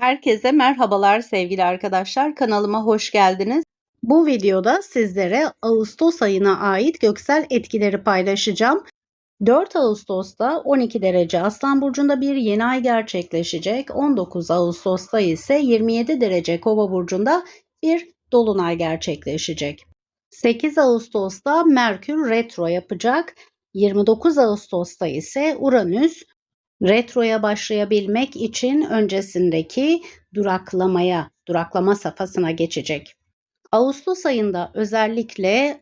Herkese merhabalar sevgili arkadaşlar. Kanalıma hoş geldiniz. Bu videoda sizlere Ağustos ayına ait göksel etkileri paylaşacağım. 4 Ağustos'ta 12 derece Aslan Burcu'nda bir yeni ay gerçekleşecek. 19 Ağustos'ta ise 27 derece Kova Burcu'nda bir dolunay gerçekleşecek. 8 Ağustos'ta Merkür retro yapacak. 29 Ağustos'ta ise Uranüs retroya başlayabilmek için öncesindeki duraklamaya, duraklama safhasına geçecek. Ağustos ayında özellikle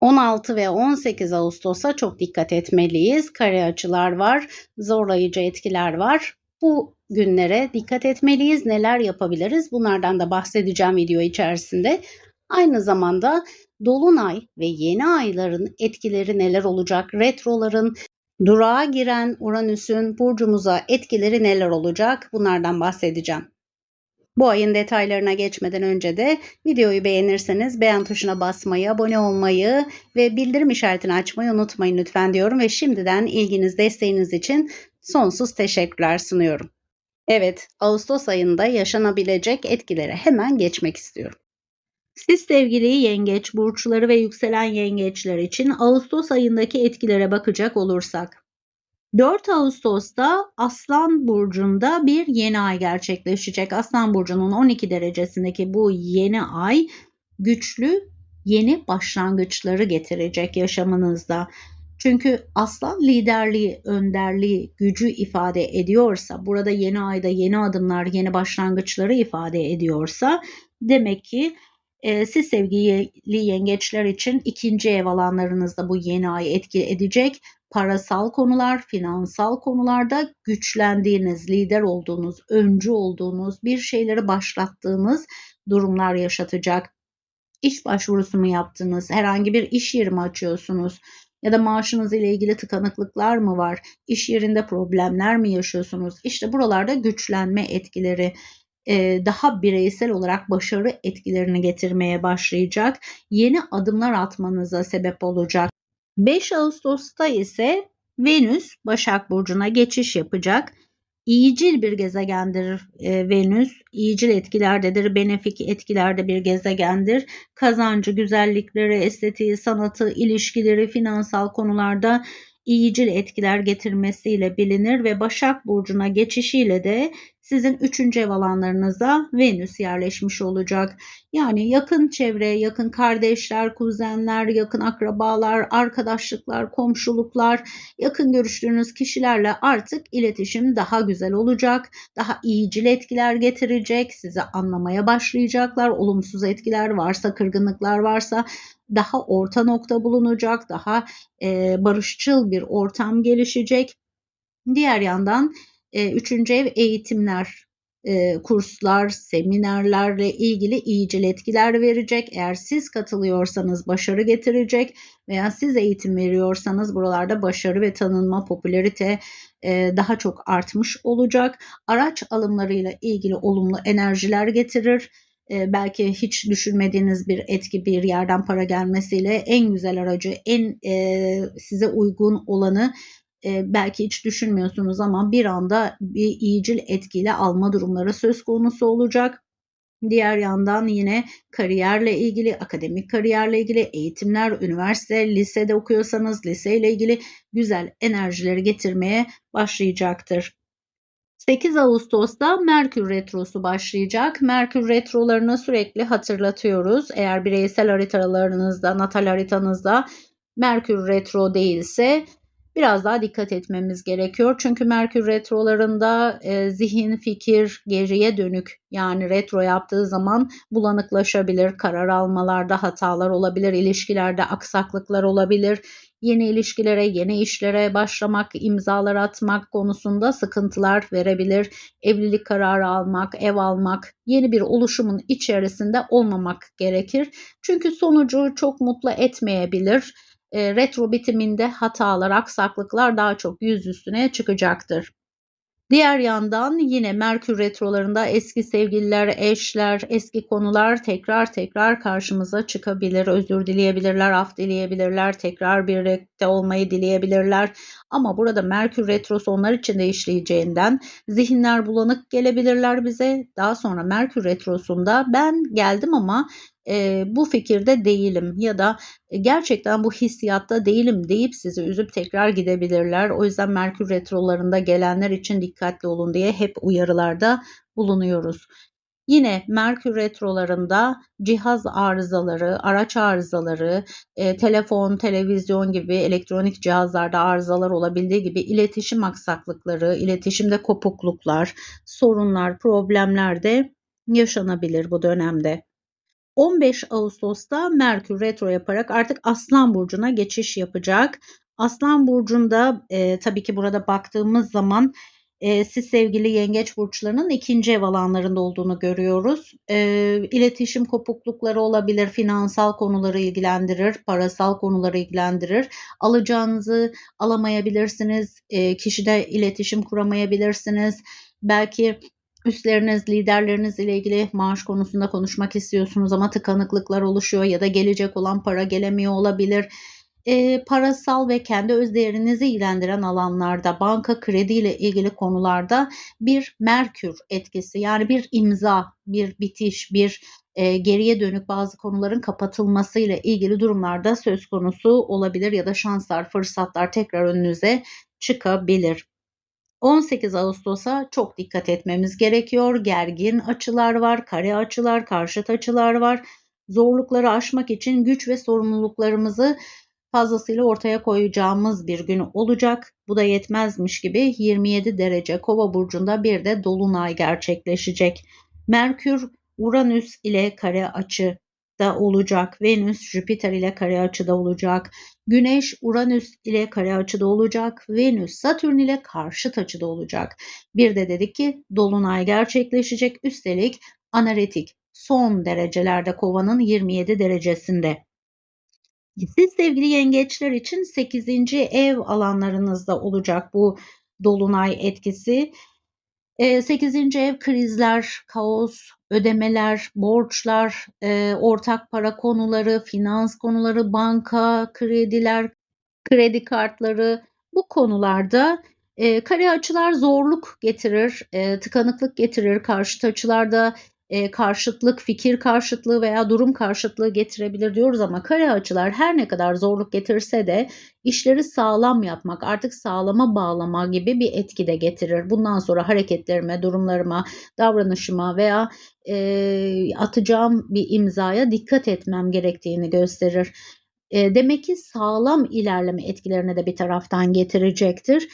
16 ve 18 Ağustos'a çok dikkat etmeliyiz. Kare açılar var, zorlayıcı etkiler var. Bu günlere dikkat etmeliyiz. Neler yapabiliriz? Bunlardan da bahsedeceğim video içerisinde. Aynı zamanda dolunay ve yeni ayların etkileri neler olacak? Retroların Durağa giren Uranüs'ün burcumuza etkileri neler olacak? Bunlardan bahsedeceğim. Bu ayın detaylarına geçmeden önce de videoyu beğenirseniz beğen tuşuna basmayı, abone olmayı ve bildirim işaretini açmayı unutmayın lütfen diyorum ve şimdiden ilginiz, desteğiniz için sonsuz teşekkürler sunuyorum. Evet, Ağustos ayında yaşanabilecek etkilere hemen geçmek istiyorum. Siz sevgili yengeç burçları ve yükselen yengeçler için Ağustos ayındaki etkilere bakacak olursak 4 Ağustos'ta Aslan Burcu'nda bir yeni ay gerçekleşecek. Aslan Burcu'nun 12 derecesindeki bu yeni ay güçlü yeni başlangıçları getirecek yaşamınızda. Çünkü aslan liderliği, önderliği, gücü ifade ediyorsa, burada yeni ayda yeni adımlar, yeni başlangıçları ifade ediyorsa demek ki e, siz sevgili yengeçler için ikinci ev alanlarınızda bu yeni ay etki edecek. Parasal konular, finansal konularda güçlendiğiniz, lider olduğunuz, öncü olduğunuz, bir şeyleri başlattığınız durumlar yaşatacak. İş başvurusu mu yaptınız? Herhangi bir iş yeri mi açıyorsunuz? Ya da maaşınız ile ilgili tıkanıklıklar mı var? İş yerinde problemler mi yaşıyorsunuz? İşte buralarda güçlenme etkileri daha bireysel olarak başarı etkilerini getirmeye başlayacak. Yeni adımlar atmanıza sebep olacak. 5 Ağustos'ta ise Venüs Başak Burcu'na geçiş yapacak. İyicil bir gezegendir e, Venüs. İyicil etkilerdedir, benefik etkilerde bir gezegendir. Kazancı, güzellikleri, estetiği, sanatı, ilişkileri, finansal konularda iyicil etkiler getirmesiyle bilinir ve Başak Burcu'na geçişiyle de sizin üçüncü ev alanlarınıza Venüs yerleşmiş olacak. Yani yakın çevre, yakın kardeşler, kuzenler, yakın akrabalar, arkadaşlıklar, komşuluklar, yakın görüştüğünüz kişilerle artık iletişim daha güzel olacak. Daha iyicil etkiler getirecek, sizi anlamaya başlayacaklar. Olumsuz etkiler varsa, kırgınlıklar varsa daha orta nokta bulunacak, daha e, barışçıl bir ortam gelişecek. Diğer yandan üçüncü ev eğitimler, kurslar, seminerlerle ilgili iyicil etkiler verecek. Eğer siz katılıyorsanız başarı getirecek veya siz eğitim veriyorsanız buralarda başarı ve tanınma, popülarite e, daha çok artmış olacak. Araç alımlarıyla ilgili olumlu enerjiler getirir belki hiç düşünmediğiniz bir etki bir yerden para gelmesiyle en güzel aracı, en size uygun olanı belki hiç düşünmüyorsunuz ama bir anda bir iyicil etkiyle alma durumları söz konusu olacak. Diğer yandan yine kariyerle ilgili, akademik kariyerle ilgili eğitimler, üniversite, lisede okuyorsanız liseyle ilgili güzel enerjileri getirmeye başlayacaktır. 8 Ağustos'ta Merkür Retrosu başlayacak. Merkür Retrolarını sürekli hatırlatıyoruz. Eğer bireysel haritalarınızda, natal haritanızda Merkür Retro değilse biraz daha dikkat etmemiz gerekiyor. Çünkü Merkür retrolarında e, zihin, fikir geriye dönük yani retro yaptığı zaman bulanıklaşabilir, karar almalarda hatalar olabilir, ilişkilerde aksaklıklar olabilir. Yeni ilişkilere, yeni işlere başlamak, imzalar atmak konusunda sıkıntılar verebilir. Evlilik kararı almak, ev almak, yeni bir oluşumun içerisinde olmamak gerekir. Çünkü sonucu çok mutlu etmeyebilir e, retro bitiminde hatalar, aksaklıklar daha çok yüz üstüne çıkacaktır. Diğer yandan yine Merkür retrolarında eski sevgililer, eşler, eski konular tekrar tekrar karşımıza çıkabilir. Özür dileyebilirler, af dileyebilirler, tekrar birlikte olmayı dileyebilirler. Ama burada Merkür Retrosu onlar için de işleyeceğinden zihinler bulanık gelebilirler bize. Daha sonra Merkür Retrosu'nda ben geldim ama e, bu fikirde değilim ya da gerçekten bu hissiyatta değilim deyip sizi üzüp tekrar gidebilirler. O yüzden Merkür Retrolarında gelenler için dikkatli olun diye hep uyarılarda bulunuyoruz. Yine Merkür retrolarında cihaz arızaları, araç arızaları, e, telefon, televizyon gibi elektronik cihazlarda arızalar olabildiği gibi iletişim aksaklıkları, iletişimde kopukluklar, sorunlar, problemler de yaşanabilir bu dönemde. 15 Ağustos'ta Merkür retro yaparak artık Aslan Burcu'na geçiş yapacak. Aslan Burcu'nda e, tabii ki burada baktığımız zaman e, siz sevgili yengeç burçlarının ikinci ev alanlarında olduğunu görüyoruz. E, iletişim kopuklukları olabilir, finansal konuları ilgilendirir, parasal konuları ilgilendirir. Alacağınızı alamayabilirsiniz, e, kişide iletişim kuramayabilirsiniz. Belki üstleriniz, liderleriniz ile ilgili maaş konusunda konuşmak istiyorsunuz ama tıkanıklıklar oluşuyor ya da gelecek olan para gelemiyor olabilir e, parasal ve kendi öz değerinizi ilgilendiren alanlarda, banka kredi ile ilgili konularda bir Merkür etkisi yani bir imza, bir bitiş, bir e, geriye dönük bazı konuların kapatılması ile ilgili durumlarda söz konusu olabilir ya da şanslar, fırsatlar tekrar önünüze çıkabilir. 18 Ağustos'a çok dikkat etmemiz gerekiyor. Gergin açılar var, kare açılar, karşıt açılar var. Zorlukları aşmak için güç ve sorumluluklarımızı fazlasıyla ortaya koyacağımız bir gün olacak. Bu da yetmezmiş gibi 27 derece Kova burcunda bir de dolunay gerçekleşecek. Merkür Uranüs ile kare açı da olacak. Venüs Jüpiter ile kare açıda olacak. Güneş Uranüs ile kare açıda olacak. Venüs Satürn ile karşıt açıda olacak. Bir de dedik ki dolunay gerçekleşecek. Üstelik anaretik son derecelerde kovanın 27 derecesinde. Siz sevgili yengeçler için 8. ev alanlarınızda olacak bu dolunay etkisi. 8. ev krizler, kaos, ödemeler, borçlar, ortak para konuları, finans konuları, banka, krediler, kredi kartları bu konularda kare açılar zorluk getirir, tıkanıklık getirir. Karşıt açılarda e, karşıtlık, fikir karşıtlığı veya durum karşıtlığı getirebilir diyoruz ama kare açılar her ne kadar zorluk getirse de işleri sağlam yapmak, artık sağlama bağlama gibi bir etki de getirir. Bundan sonra hareketlerime, durumlarıma, davranışıma veya e, atacağım bir imzaya dikkat etmem gerektiğini gösterir. E, demek ki sağlam ilerleme etkilerine de bir taraftan getirecektir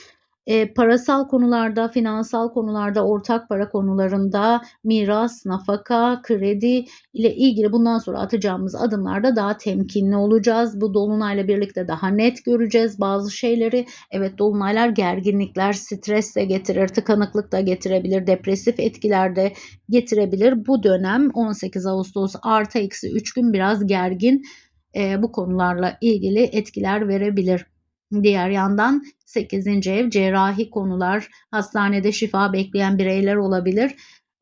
e, parasal konularda, finansal konularda, ortak para konularında miras, nafaka, kredi ile ilgili bundan sonra atacağımız adımlarda daha temkinli olacağız. Bu dolunayla birlikte daha net göreceğiz bazı şeyleri. Evet dolunaylar gerginlikler, stres de getirir, tıkanıklık da getirebilir, depresif etkiler de getirebilir. Bu dönem 18 Ağustos artı eksi 3 gün biraz gergin e, bu konularla ilgili etkiler verebilir. Diğer yandan 8. ev cerrahi konular, hastanede şifa bekleyen bireyler olabilir.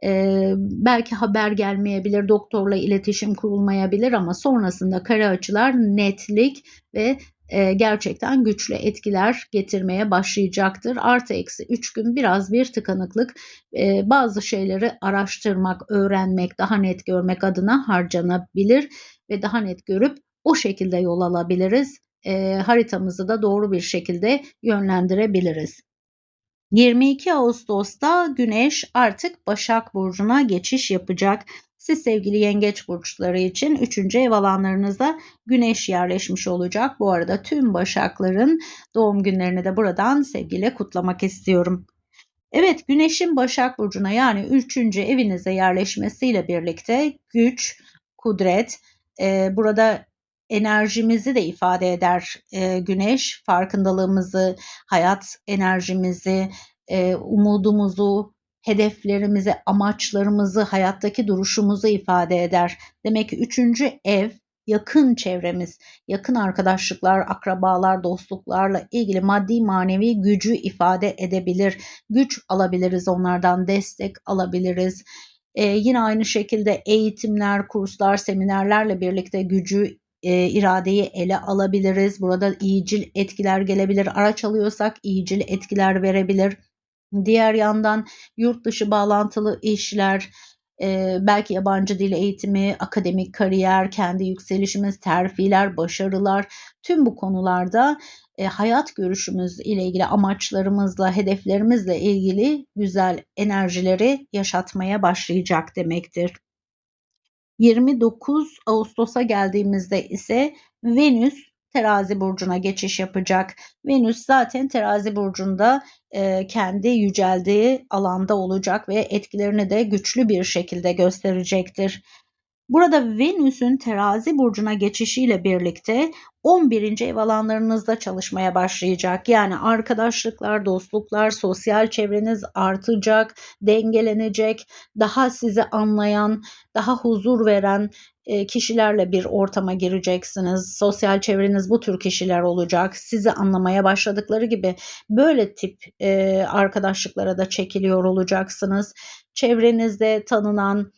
Ee, belki haber gelmeyebilir, doktorla iletişim kurulmayabilir ama sonrasında kare açılar netlik ve e, gerçekten güçlü etkiler getirmeye başlayacaktır. Artı eksi 3 gün biraz bir tıkanıklık e, bazı şeyleri araştırmak, öğrenmek, daha net görmek adına harcanabilir ve daha net görüp o şekilde yol alabiliriz e, haritamızı da doğru bir şekilde yönlendirebiliriz. 22 Ağustos'ta Güneş artık Başak Burcu'na geçiş yapacak. Siz sevgili yengeç burçları için 3. ev alanlarınızda güneş yerleşmiş olacak. Bu arada tüm başakların doğum günlerini de buradan sevgiyle kutlamak istiyorum. Evet güneşin Başak Burcu'na yani 3. evinize yerleşmesiyle birlikte güç, kudret, e, burada enerjimizi de ifade eder e, güneş. Farkındalığımızı, hayat enerjimizi, e, umudumuzu, hedeflerimizi, amaçlarımızı, hayattaki duruşumuzu ifade eder. Demek ki üçüncü ev yakın çevremiz, yakın arkadaşlıklar, akrabalar, dostluklarla ilgili maddi manevi gücü ifade edebilir. Güç alabiliriz onlardan, destek alabiliriz. Ee, yine aynı şekilde eğitimler, kurslar, seminerlerle birlikte gücü e, iradeyi ele alabiliriz. Burada iyicil etkiler gelebilir. Araç alıyorsak iyicil etkiler verebilir. Diğer yandan yurt dışı bağlantılı işler, e, belki yabancı dil eğitimi, akademik kariyer, kendi yükselişimiz, terfiler, başarılar tüm bu konularda e, hayat görüşümüz ile ilgili amaçlarımızla, hedeflerimizle ilgili güzel enerjileri yaşatmaya başlayacak demektir. 29 Ağustos'a geldiğimizde ise Venüs terazi burcuna geçiş yapacak. Venüs zaten terazi burcunda e, kendi yüceldiği alanda olacak ve etkilerini de güçlü bir şekilde gösterecektir. Burada Venüs'ün terazi burcuna geçişiyle birlikte 11. ev alanlarınızda çalışmaya başlayacak. Yani arkadaşlıklar, dostluklar, sosyal çevreniz artacak, dengelenecek, daha sizi anlayan, daha huzur veren e, kişilerle bir ortama gireceksiniz. Sosyal çevreniz bu tür kişiler olacak. Sizi anlamaya başladıkları gibi böyle tip e, arkadaşlıklara da çekiliyor olacaksınız. Çevrenizde tanınan,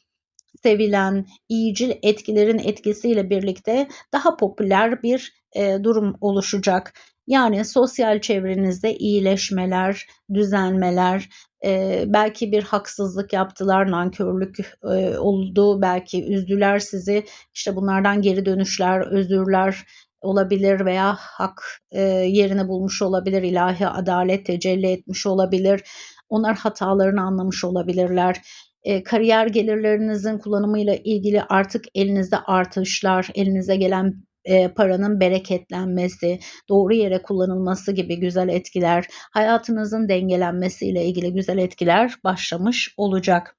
sevilen, iyicil etkilerin etkisiyle birlikte daha popüler bir e, durum oluşacak. Yani sosyal çevrenizde iyileşmeler, düzenmeler, e, belki bir haksızlık yaptılar, nankörlük e, oldu, belki üzdüler sizi. İşte bunlardan geri dönüşler, özürler olabilir veya hak e, yerini bulmuş olabilir, ilahi adalet tecelli etmiş olabilir. Onlar hatalarını anlamış olabilirler e, kariyer gelirlerinizin kullanımıyla ilgili artık elinizde artışlar, elinize gelen e, paranın bereketlenmesi, doğru yere kullanılması gibi güzel etkiler, hayatınızın dengelenmesiyle ilgili güzel etkiler başlamış olacak.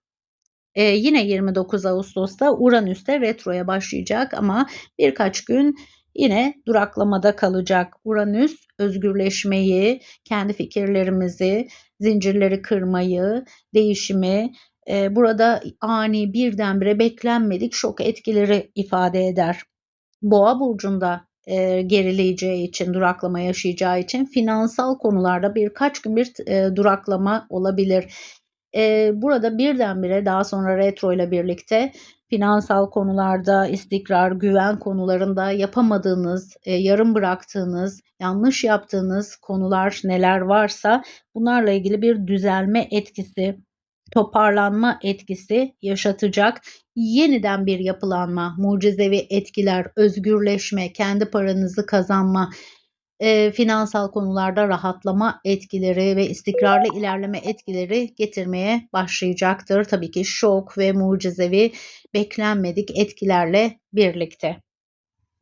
Ee, yine 29 Ağustos'ta Uranüs'te retroya başlayacak ama birkaç gün yine duraklamada kalacak. Uranüs özgürleşmeyi, kendi fikirlerimizi, zincirleri kırmayı, değişimi, e, burada ani birdenbire beklenmedik şok etkileri ifade eder. Boğa burcunda e, gerileyeceği için, duraklama yaşayacağı için finansal konularda birkaç gün bir e, duraklama olabilir. E, burada birdenbire daha sonra retro ile birlikte finansal konularda, istikrar, güven konularında yapamadığınız, e, yarım bıraktığınız, yanlış yaptığınız konular neler varsa bunlarla ilgili bir düzelme etkisi toparlanma etkisi yaşatacak. Yeniden bir yapılanma, mucizevi etkiler, özgürleşme, kendi paranızı kazanma, e, finansal konularda rahatlama etkileri ve istikrarlı ilerleme etkileri getirmeye başlayacaktır. Tabii ki şok ve mucizevi beklenmedik etkilerle birlikte.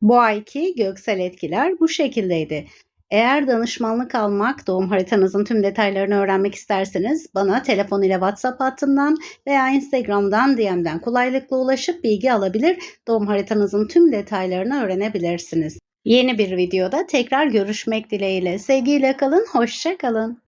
Bu ayki göksel etkiler bu şekildeydi. Eğer danışmanlık almak, doğum haritanızın tüm detaylarını öğrenmek isterseniz bana telefon ile WhatsApp hattından veya Instagram'dan DM'den kolaylıkla ulaşıp bilgi alabilir, doğum haritanızın tüm detaylarını öğrenebilirsiniz. Yeni bir videoda tekrar görüşmek dileğiyle. Sevgiyle kalın, hoşça kalın.